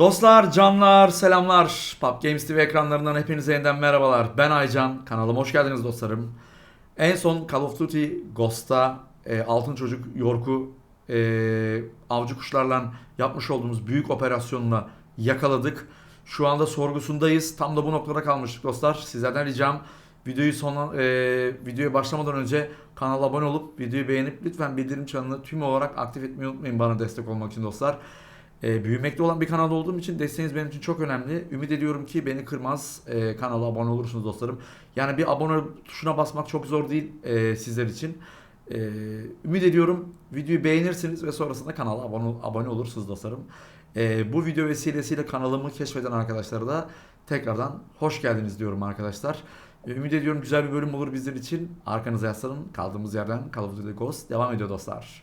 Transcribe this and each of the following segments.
Dostlar, canlar, selamlar. Pub Games TV ekranlarından hepinize yeniden merhabalar. Ben Aycan. Kanalıma hoş geldiniz dostlarım. En son Call of Duty Ghost'ta e, Altın Çocuk York'u e, avcı kuşlarla yapmış olduğumuz büyük operasyonla yakaladık. Şu anda sorgusundayız. Tam da bu noktada kalmıştık dostlar. Sizlerden ricam videoyu sona e, videoya başlamadan önce kanala abone olup videoyu beğenip lütfen bildirim çanını tüm olarak aktif etmeyi unutmayın bana destek olmak için dostlar. E, büyümekte olan bir kanal olduğum için desteğiniz benim için çok önemli. Ümit ediyorum ki beni kırmaz. E, kanala abone olursunuz dostlarım. Yani bir abone tuşuna basmak çok zor değil e, sizler için. E, ümit ediyorum videoyu beğenirsiniz ve sonrasında kanala abone, abone olursunuz dostlarım. E, bu video vesilesiyle kanalımı keşfeden arkadaşlara da tekrardan hoş geldiniz diyorum arkadaşlar. E, ümit ediyorum güzel bir bölüm olur bizler için. Arkanıza yaslanın. Kaldığımız yerden Call of Duty Ghost devam ediyor dostlar.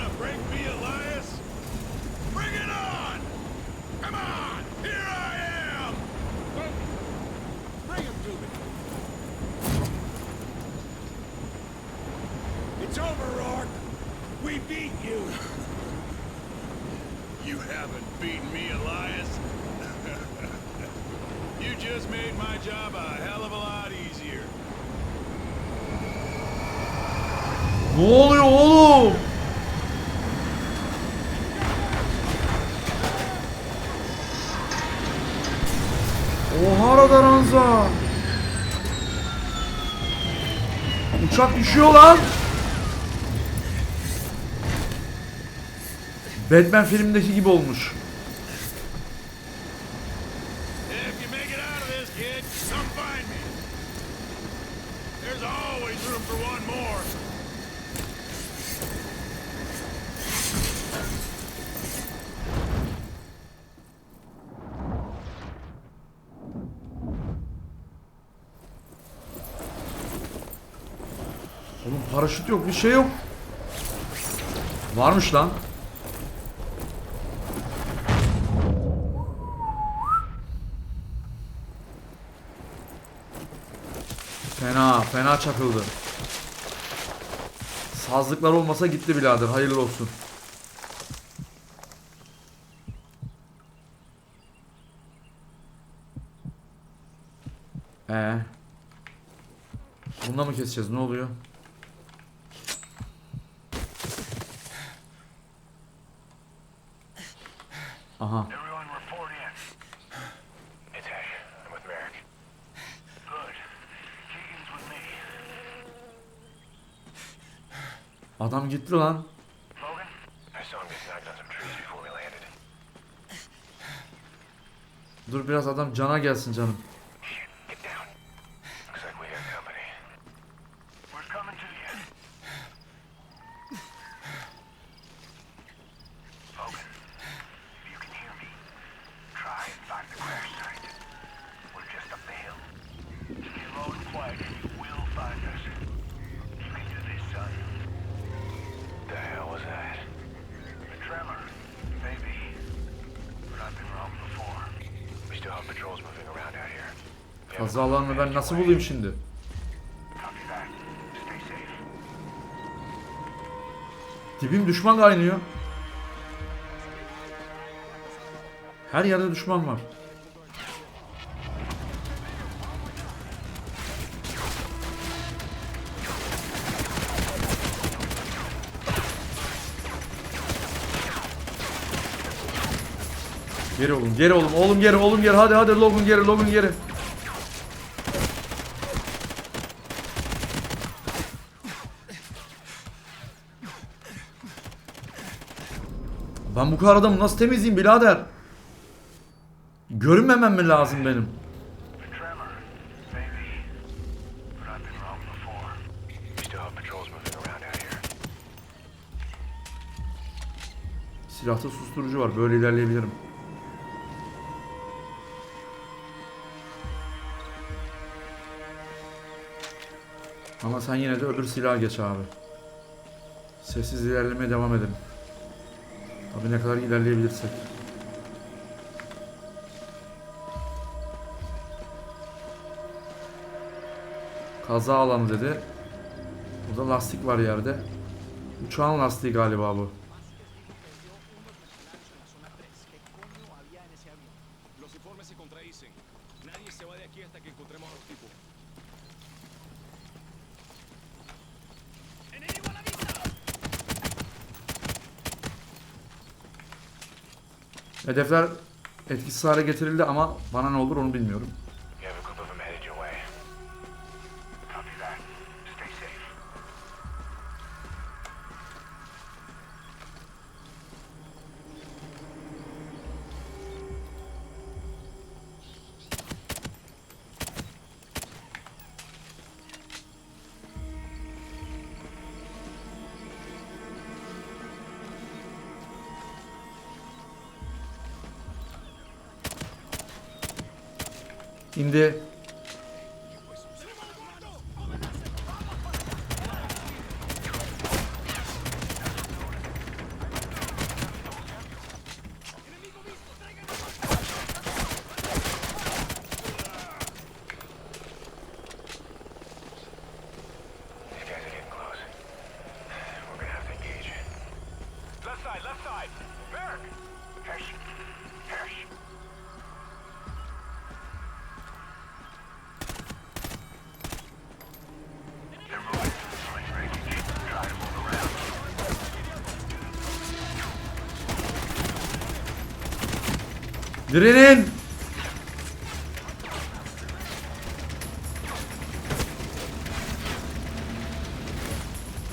Oha Radaranza. Uçak düşüyor lan. Batman filmindeki gibi olmuş. Oğlum paraşüt yok bir şey yok. Varmış lan. Fena, fena çakıldı. Sazlıklar olmasa gitti birader. Hayırlı olsun. Ee. Bununla mı keseceğiz? Ne oluyor? Trees before we landed. Dur biraz adam cana gelsin canım. Haven't Kazalarını ben nasıl bulayım şimdi? Dibim düşman kaynıyor. Her yerde düşman var. Geri oğlum, geri oğlum, oğlum geri, oğlum geri, hadi hadi Logan geri, Logan geri. Ben bu kadar adamı nasıl temizleyeyim birader? Görünmemem mi lazım benim? Silahta susturucu var. Böyle ilerleyebilirim. Ama sen yine de öbür silaha geç abi. Sessiz ilerlemeye devam edelim. Tabii ne kadar ilerleyebilirsek. Kaza alanı dedi. Burada lastik var yerde. Uçağın lastiği galiba bu. Hedefler etkisiz hale getirildi ama bana ne olur onu bilmiyorum. Engage. Left side, left side! Merrick! Hirsch! Hirsch! Direnin!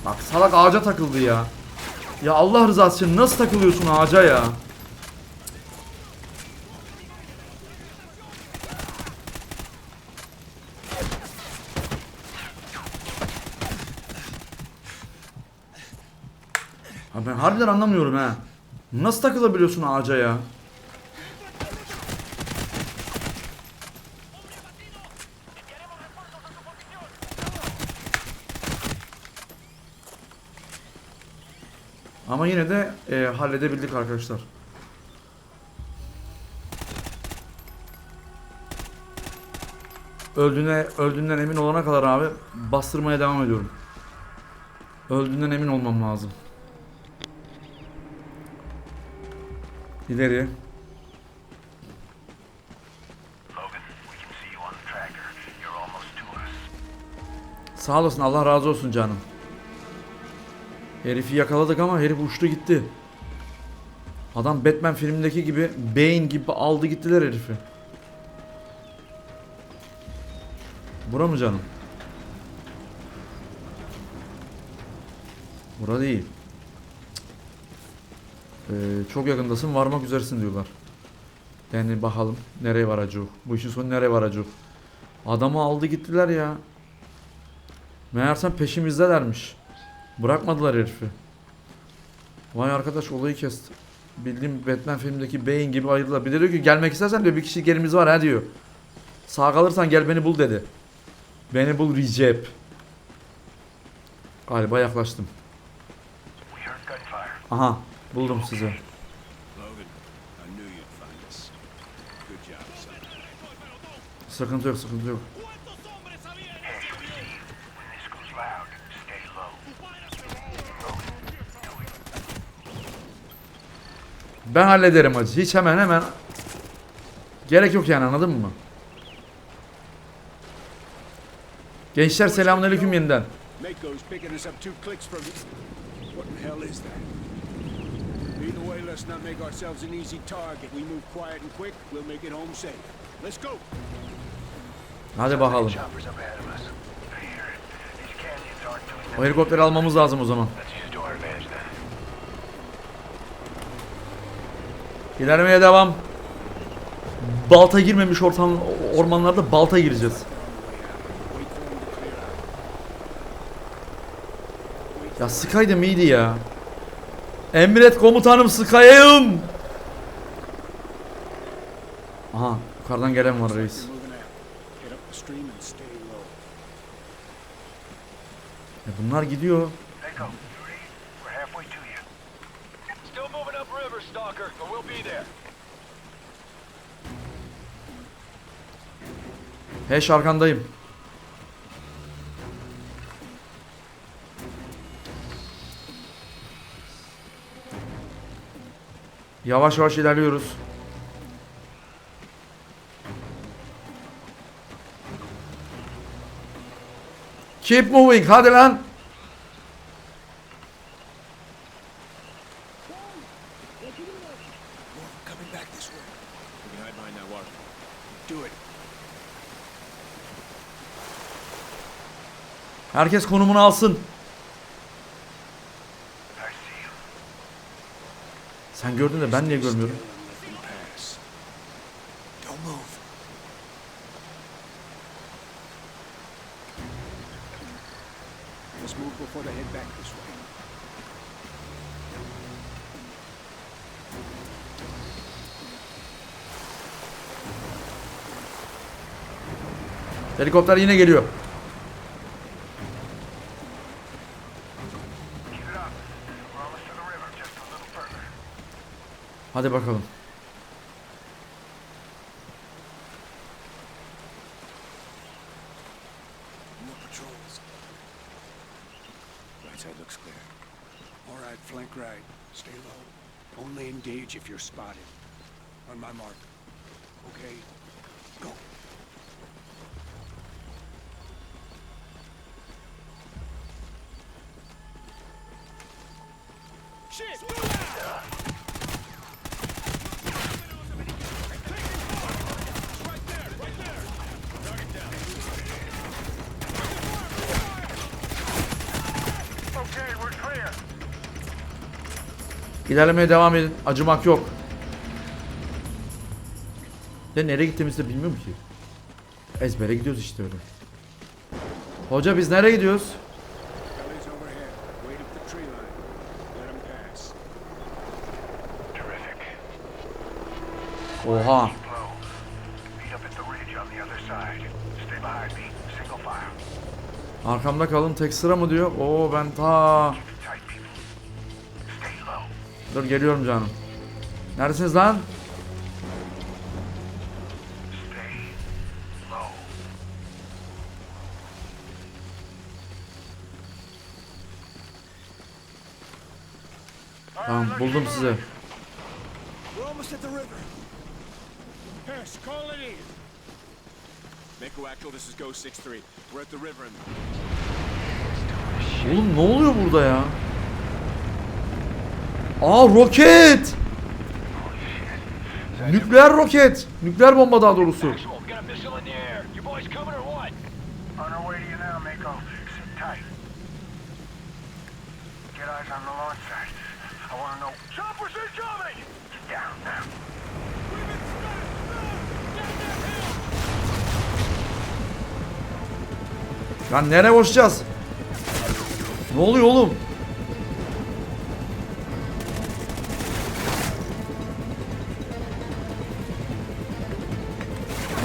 Bak salak ağaca takıldı ya. Ya Allah rızası için nasıl takılıyorsun ağaca ya? Ben harbiden anlamıyorum ha. Nasıl takılabiliyorsun ağaca ya? Ama yine de e, halledebildik arkadaşlar. Öldüğüne, öldüğünden emin olana kadar abi bastırmaya devam ediyorum. Öldüğünden emin olmam lazım. İleri. Sağ olasın Allah razı olsun canım. Herifi yakaladık ama herif uçtu gitti. Adam Batman filmindeki gibi beyin gibi aldı gittiler herifi. Bura mı canım? Bura değil. Ee, çok yakındasın varmak üzeresin diyorlar. Yani bakalım nereye varacak. Bu işin sonu nereye varacak. Adamı aldı gittiler ya. Meğersem peşimizdelermiş. Bırakmadılar herifi. Vay arkadaş olayı kesti. Bildiğim Batman filmindeki Bane gibi ayırdılar. Bir de diyor ki gelmek istersen diyor bir kişi yerimiz var ha diyor. Sağ kalırsan gel beni bul dedi. Beni bul Recep. Galiba yaklaştım. Aha buldum sizi. Sıkıntı yok sıkıntı yok. Ben hallederim hacı. Hiç hemen hemen. Gerek yok yani anladın mı? Gençler selamünaleyküm yeniden. Either way, let's not make ourselves an easy target. We move quiet and quick, we'll make it home safe. Let's go. Hadi bakalım. O helikopteri almamız lazım o zaman. İlerlemeye devam. Balta girmemiş ortam ormanlarda balta gireceğiz. Ya sıkaydım iyiydi ya. Emret komutanım sıkayım. Aha yukarıdan gelen var reis. You're moving out. Heş arkandayım. Yavaş yavaş ilerliyoruz. Keep moving. Hadi lan. Herkes konumunu alsın. Sen gördün de ben niye görmüyorum? Let them pass. All right, flank right. Stay low. Only engage if you're spotted. On my mark. Okay? Go. Shit! İlerlemeye devam edin. Acımak yok. De nereye gittiğimizi de bilmiyorum ki. Ezbere gidiyoruz işte öyle. Hoca biz nereye gidiyoruz? Oha. Arkamda kalın tek sıra mı diyor? Oo ben ta Dur geliyorum canım. Neredesiniz lan? Tamam buldum sizi. We're almost at the river. Hess, call it in. Mako Actual, this is Ghost 6-3. We're at the river and... Oğlum ne oluyor burada ya? Aa roket! Nükleer roket. Nükleer bomba daha doğrusu. Actual, we got a missile in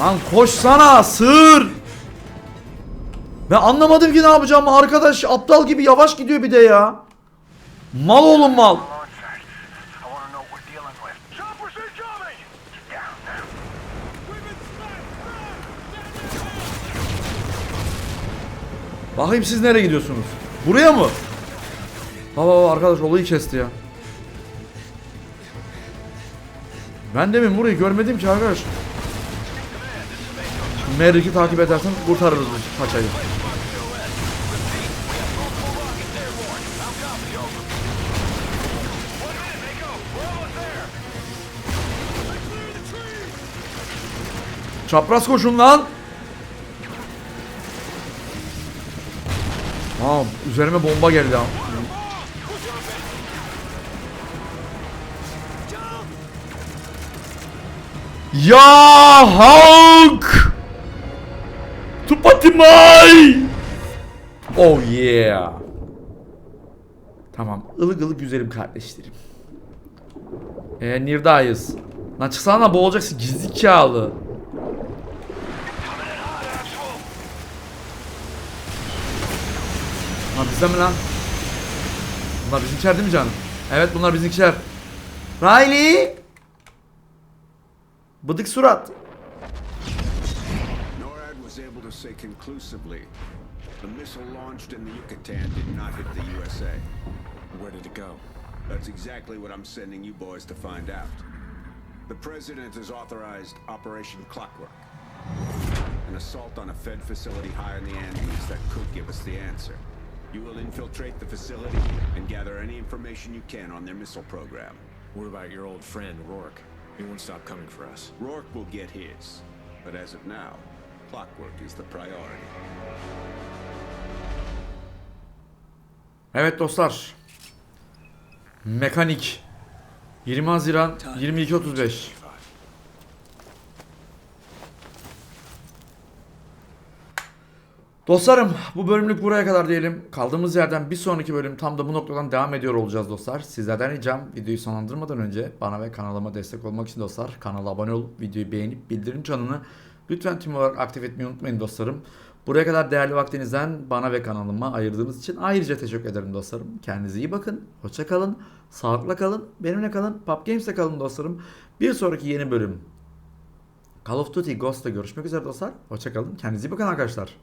Lan koşsana sığır. Ben anlamadım ki ne yapacağım arkadaş aptal gibi yavaş gidiyor bir de ya. Mal oğlum mal. Bakayım siz nereye gidiyorsunuz? Buraya mı? Baba arkadaş olayı kesti ya. Ben demin burayı görmedim ki arkadaş. Merrick'i takip edersen kurtarırız biz paçayı. Çapraz koşun lan. Aa, üzerime bomba geldi ha. Ya Hulk! Tupatimay! Oh yeah! Tamam. Ilık ılık güzelim kardeşlerim. Eee Nirdayız. Lan çıksana lan boğulacaksın gizli kağılı. Lan bizden mi lan? Bunlar bizimkiler değil mi canım? Evet bunlar bizimkiler. Riley! Bıdık surat. Say conclusively the missile launched in the Yucatan did not hit the USA. Where did it go? That's exactly what I'm sending you boys to find out. The President has authorized Operation Clockwork. An assault on a Fed facility high in the Andes that could give us the answer. You will infiltrate the facility and gather any information you can on their missile program. What about your old friend, Rourke? He won't stop coming for us. Rourke will get his, but as of now, Clockwork is the priority. Evet dostlar. Mekanik. 20 Haziran 22.35. Dostlarım bu bölümlük buraya kadar diyelim. Kaldığımız yerden bir sonraki bölüm tam da bu noktadan devam ediyor olacağız dostlar. Sizlerden ricam videoyu sonlandırmadan önce bana ve kanalıma destek olmak için dostlar kanala abone olup videoyu beğenip bildirim çanını lütfen tüm olarak aktif etmeyi unutmayın dostlarım. Buraya kadar değerli vaktinizden bana ve kanalıma ayırdığınız için ayrıca teşekkür ederim dostlarım. Kendinize iyi bakın. Hoşça kalın. Sağlıkla kalın. Benimle kalın. Pub Games'te kalın dostlarım. Bir sonraki yeni bölüm Call of Duty Ghost'ta görüşmek üzere dostlar. Hoşça kalın. Kendinize iyi bakın arkadaşlar.